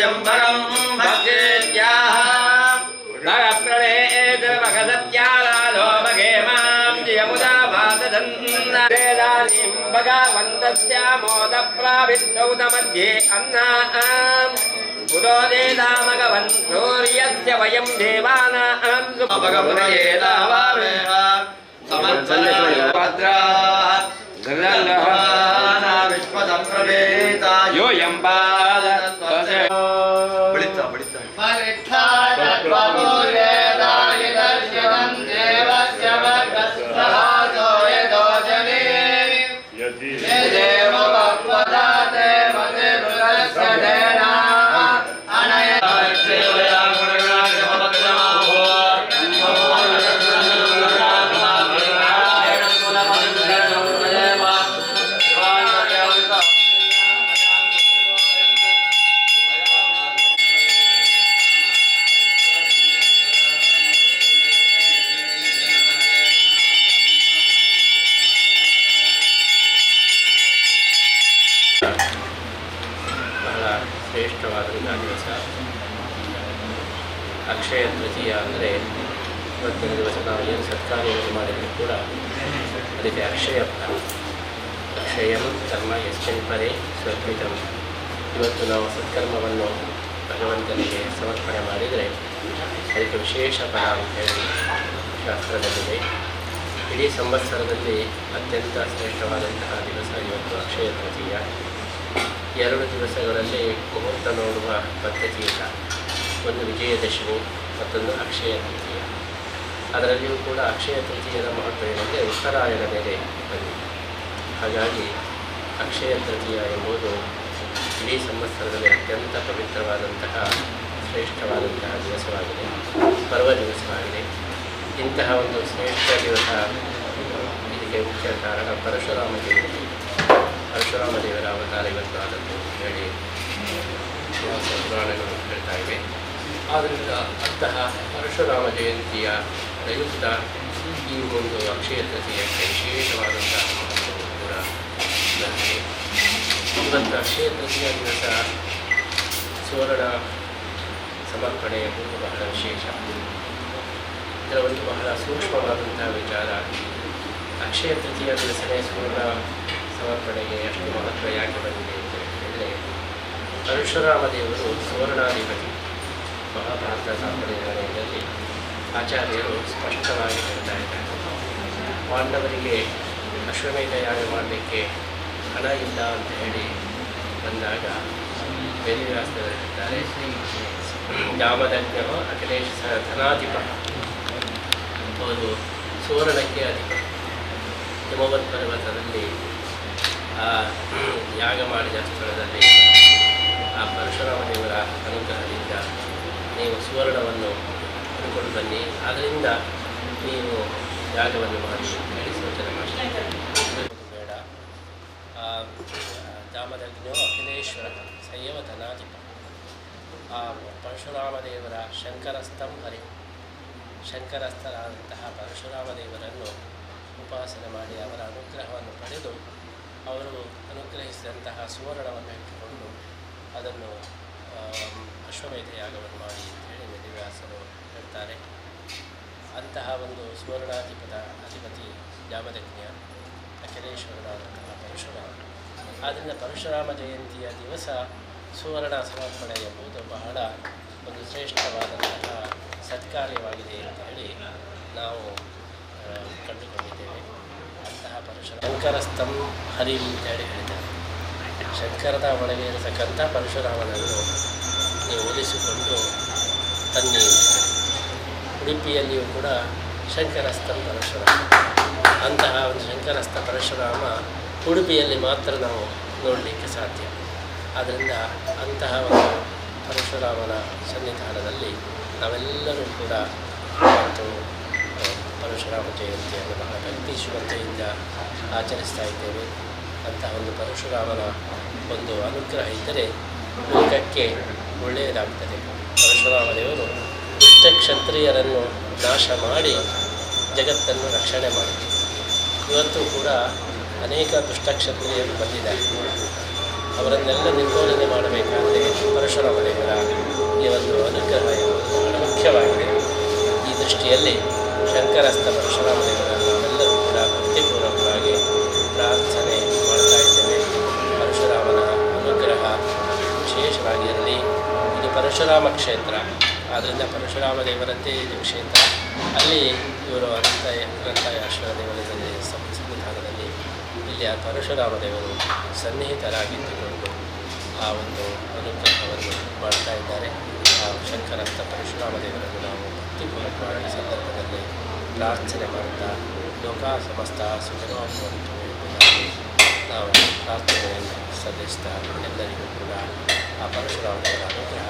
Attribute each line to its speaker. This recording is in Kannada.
Speaker 1: परं भक्तेत्याह भगप्रणेतर्मखसत्यालालो भगे मां जयमुदा वादधन्नानीं भगवन्तस्यामोदप्राविष्टौतमध्ये अन्नाम् उदोदेदामगवन् सूर्यस्य वयं देवानां भगवतये दावामेव ಯೋಯಂ
Speaker 2: ಅಕ್ಷಯ ತೃತೀಯ ಅಂದರೆ ಇವತ್ತಿನ ದಿವಸ ನಾವು ಏನು ಸತ್ಕಾರ್ಯವನ್ನು ಮಾಡಿದರೂ ಕೂಡ ಅದಕ್ಕೆ ಅಕ್ಷಯ ಫಲ ಅಕ್ಷಯಂ ಕರ್ಮ ಎಷ್ಟೆನ್ ಪರೇ ಸ್ವರ್ಪಿತಂ ಇವತ್ತು ನಾವು ಸತ್ಕರ್ಮವನ್ನು ಭಗವಂತನಿಗೆ ಸಮರ್ಪಣೆ ಮಾಡಿದರೆ ಅದಕ್ಕೆ ವಿಶೇಷ ಫಲ ಅಂತ ಹೇಳಿ ಶಾಸ್ತ್ರದಲ್ಲಿದೆ. ಇಡೀ ಸಂವತ್ಸರದಲ್ಲಿ ಅತ್ಯಂತ ಶ್ರೇಷ್ಠವಾದಂತಹ ದಿವಸ ಇವತ್ತು ಅಕ್ಷಯ ತೃತೀಯ. ಎರಡು ದಿವಸಗಳಲ್ಲಿ ಮುಹೂರ್ತ ನೋಡುವ ಪದ್ಧತಿ ಇಲ್ಲ ಒಂದು ವಿಜಯದಶಮಿ, ಮತ್ತೊಂದು ಅಕ್ಷಯ ತೃತೀಯ. ಅದರಲ್ಲಿಯೂ ಕೂಡ ಅಕ್ಷಯ ತೃತೀಯದ ಮಹತ್ವ ಏನೆಂದರೆ ಉತ್ತರಾಯಣ ಮೇಲೆ ಬಂದಿದೆ ಹಾಗಾಗಿ ಅಕ್ಷಯ ತೃತೀಯ ಎಂಬುದು ಇಡೀ ಸಂವತ್ಸರದಲ್ಲಿ ಅತ್ಯಂತ ಪವಿತ್ರವಾದಂತಹ, ಶ್ರೇಷ್ಠವಾದಂತಹ ದಿವಸವಾಗಿದೆ. ಪರ್ವ ದಿವಸವಾಗಿದೆ. ಇಂತಹ ಒಂದು ಶ್ರೇಷ್ಠ ದಿವಸ ಇದಕ್ಕೆ ಮುಖ್ಯ ಕಾರಣ ಪರಶುರಾಮ ಜಯಂತಿ. ಪರಶುರಾಮ ದೇವರ ಅವತಾರ ಇವತ್ತು ಆದದ್ದು ಹೇಳಿ ಪುರಾಣಗಳು ಹೇಳ್ತಾ ಇವೆ. ಆದ್ದರಿಂದ ಅಂತಹ ಪರಶುರಾಮ ಜಯಂತಿಯ ಪ್ರಯುಕ್ತ ಈ ಒಂದು ಅಕ್ಷಯ ತೃತೀಯಕ್ಕೆ ವಿಶೇಷವಾದಂತಹ ಕೂಡ ನನಗೆ ಇವತ್ತು ಅಕ್ಷಯ ತೃತೀಯ ದಿವಸ ಸುವರ್ಣ ಸಮರ್ಪಣೆ ಎಂಬುದು ಬಹಳ ವಿಶೇಷ. ಇದರ ಒಂದು ಬಹಳ ಸೂಕ್ಷ್ಮವಾದಂತಹ ವಿಚಾರ. ಅಕ್ಷಯ ತೃತೀಯ ದಿವಸನೇ ಸುವರ್ಣ ಸಮರ್ಪಣೆಗೆ ಎಷ್ಟು ಮಹತ್ವ ಯಾಕೆ ಬಂದಿದೆ ಅಂತ ಹೇಳಿದರೆ ಪರಶುರಾಮ ದೇವರು ಸುವರ್ಣಾಧಿಪತಿ, ಮಹಾಭಾರತ ಸಂಪ್ರದಾಯದಲ್ಲಿ ಆಚಾರ್ಯರು ಸ್ಪಷ್ಟವಾಗಿ ಹೇಳ್ತಾ ಇದ್ದಾರೆ. ಪಾಂಡವರಿಗೆ ಅಶ್ವಮೇಧ ಯಾಗ ಮಾಡಲಿಕ್ಕೆ ಹಣ ಇಲ್ಲ ಅಂತ ಹೇಳಿ ಬಂದಾಗ ವೇದವ್ಯಾಸರು ಹೇಳ್ತಾರೆ ಜಾಮದಜ್ಞ ಅಖಿಲೇಶ ಧನಾಧಿಪ ಅವರು ಸುವರ್ಣಕ್ಕೆ ಅಧಿಪತಿ. ಹಿಮವತ್ ಪರ್ವತದಲ್ಲಿ ಆ, ಯಾಗ ಮಾಡಿದ ಸ್ಥಳದಲ್ಲಿ ಆ ಪರಶುರಾಮ ದೇವರ ಅನುಗ್ರಹದಿಂದ ನೀವು ಸುವರ್ಣವನ್ನು ಪಡ್ಕೊಂಡು ಬನ್ನಿ. ಅದರಿಂದ ನೀವು ಯಾಗವನ್ನು ಮಾಡಿ ಹೇಳಿ ಸೂಚನೆ ಮಾಡಿ. ಬೇಡ. ಜಾಮದಗ್ನೋ ಅಖಿಲೇಶ್ವರ ಸಂಯಮ ಧನಾಧಿಪ. ಆ ಪರಶುರಾಮ ದೇವರ ಶಂಕರಸ್ಥಂ ಹರಿ ಶಂಕರಸ್ಥರಾದಂತಹ ಪರಶುರಾಮ ದೇವರನ್ನು ಉಪಾಸನೆ ಮಾಡಿ ಅವರ ಅನುಗ್ರಹವನ್ನು ಪಡೆದು ಅವರು ಅನುಗ್ರಹಿಸಿದಂತಹ ಸುವರ್ಣವನ್ನು ಇಟ್ಟುಕೊಂಡು ಅದನ್ನು ಅಶ್ವಮೇಧ ಯಾಗವನ್ನು ಮಾಡಿ ಅಂತೇಳಿ ವೇದವ್ಯಾಸರು ಹೇಳ್ತಾರೆ. ಅಂತಹ ಒಂದು ಸುವರ್ಣಾಧಿಪದ ಅಧಿಪತಿ ಜಾಮದಜ್ಞ ಅಖಿಲೇಶ್ವರನಾದಂತಹ ಪರಶುರಾಮ. ಆದ್ದರಿಂದ ಪರಶುರಾಮ ಜಯಂತಿಯ ದಿವಸ ಸುವರ್ಣ ಸಮರ್ಪಣೆ ಎಂಬುದು ಬಹಳ ಒಂದು ಶ್ರೇಷ್ಠವಾದಂತಹ ಸತ್ಕಾರ್ಯವಾಗಿದೆ ಅಂತ ಹೇಳಿ ನಾವು ಕಂಡುಕೊಂಡಿದ್ದೇವೆ. ಶಂಕರಸ್ತಂ ಹರಿ ಅಂತೇಳಿ ಹೇಳ್ತಾರೆ ಶಂಕರದ ಒಳಗೆ ಇರತಕ್ಕಂಥ ಪರಶುರಾಮನನ್ನು ನೀವು ಒಲಿಸಿಕೊಂಡು ತನ್ನಿ ಉಡುಪಿಯಲ್ಲಿಯೂ ಕೂಡ ಶಂಕರಸ್ಥ ಪರಶುರಾಮ. ಅಂತಹ ಒಂದು ಶಂಕರಸ್ಥ ಪರಶುರಾಮ ಉಡುಪಿಯಲ್ಲಿ ಮಾತ್ರ ನಾವು ನೋಡಲಿಕ್ಕೆ ಸಾಧ್ಯ. ಆದ್ದರಿಂದ ಅಂತಹ ಒಂದು ಪರಶುರಾಮನ ಸನ್ನಿಧಾನದಲ್ಲಿ ನಾವೆಲ್ಲರೂ ಕೂಡ ಆ, ಪರಶುರಾಮ ಜಯಂತಿಯನ್ನು ಬಹಳ ಭಕ್ತಿ ಶ್ರದ್ಧೆಯಿಂದ ಆಚರಿಸ್ತಾ ಇದ್ದೇವೆ. ಅಂತಹ ಒಂದು ಪರಶುರಾಮನ ಒಂದು ಅನುಗ್ರಹ ಇದ್ದರೆ ಲೋಕಕ್ಕೆ ಒಳ್ಳೆಯದಾಗ್ತದೆ. ಪರಶುರಾಮ ದೇವರು ದುಷ್ಟ ಕ್ಷತ್ರಿಯರನ್ನು ನಾಶ ಮಾಡಿ ಜಗತ್ತನ್ನು ರಕ್ಷಣೆ ಮಾಡಿದರು. ಇವತ್ತು ಕೂಡ ಅನೇಕ ದುಷ್ಟ ಕ್ಷತ್ರಿಯರು ಬಂದಿದ್ದಾರೆ. ಅವರನ್ನೆಲ್ಲ ನಿರ್ಮೂಲನೆ ಮಾಡಬೇಕಾದರೆ ಪರಶುರಾಮ ದೇವರ ಈ ಒಂದು ಅನುಗ್ರಹ ಮುಖ್ಯವಾಗಿದೆ. ಈ ದೃಷ್ಟಿಯಲ್ಲಿ ಶಂಕರಸ್ಥ ಪರಶುರಾಮ ದೇವರನ್ನು ಕೂಡ ಭಕ್ತಿಪೂರ್ವಕವಾಗಿ ಪ್ರಾರ್ಥನೆ ಮಾಡ್ತಾ ಇದ್ದೇವೆ ಪರಶುರಾಮನ ಅನುಗ್ರಹ ವಿಶೇಷವಾಗಿ ಅಲ್ಲಿ ಇದು ಪರಶುರಾಮ ಕ್ಷೇತ್ರ. ಆದ್ದರಿಂದ ಪರಶುರಾಮ ದೇವರದ್ದೇ ಇದು ಕ್ಷೇತ್ರ. ಅಲ್ಲಿ ಇವರು ಅನಂತ ಅನಂತಾಶ್ವರ ದೇವರದಲ್ಲಿ ಸಂವಿಧಾನದಲ್ಲಿ ಇಲ್ಲಿ ಆ ಪರಶುರಾಮ ದೇವರು ಸನ್ನಿಹಿತರಾಗಿದ್ದುಕೊಂಡು ಆ ಒಂದು ಅನುಗ್ರಹವನ್ನು ಮಾಡ್ತಾ ಇದ್ದಾರೆ. ಆ ಶಂಕರಸ್ಥ ಪರಶುರಾಮ ದೇವರನ್ನು ನಾವು ಭಕ್ತಿಪೂರ್ವಕವಾಗಿ ಈ ಸಂದರ್ಭದಲ್ಲಿ ಪ್ರಾರ್ಥನೆ ಮಾಡ್ತಾ ಲೋಕ ಸಮಸ್ತ ಸುಖನೋಭವಂತು ಎಂಬುದಾಗಿ ನಾವು ಪ್ರಾರ್ಥನೆಯನ್ನು ಸಲ್ಲಿಸ್ತಾ, ಎಲ್ಲರಿಗೂ ಕೂಡ ಆ ಪರಶುರಾಮ ದೇವರ ಅನುಗ್ರಹ